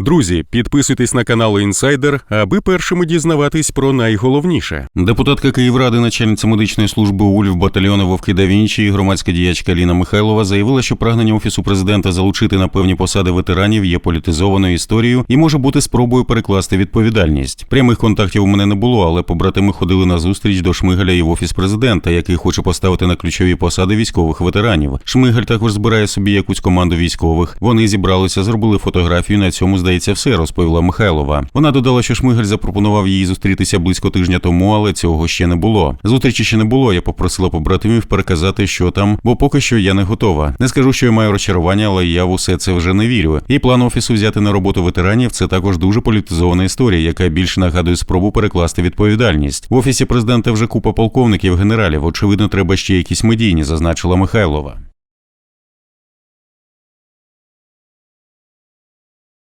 Друзі, підписуйтесь на канал Інсайдер, аби першими дізнаватись про найголовніше. Депутатка Київради, начальниця медичної служби УЛьВ батальйону Вовки да і громадська діячка Ліна Михайлова заявила, що прагнення офісу президента залучити на певні посади ветеранів є політизованою історією і може бути спробою перекласти відповідальність. Прямих контактів у мене не було, але побратими ходили на зустріч до Шмигаля і в офіс президента, який хоче поставити на ключові посади військових ветеранів. Шмигаль також збирає собі якусь команду військових. Вони зібралися, зробили фотографію. На цьому здається все, розповіла Михайлова. Вона додала, що Шмигаль запропонував їй зустрітися близько тижня тому, але цього ще не було. Зустрічі ще не було. Я попросила побратимів переказати, що там, бо поки що я не готова. Не скажу, що я маю розчарування, але я в усе це вже не вірю. І план офісу взяти на роботу ветеранів це також дуже політизована історія, яка більше нагадує спробу перекласти відповідальність. В офісі президента вже купа полковників, генералів. Очевидно, треба ще якісь медійні, зазначила Михайлова.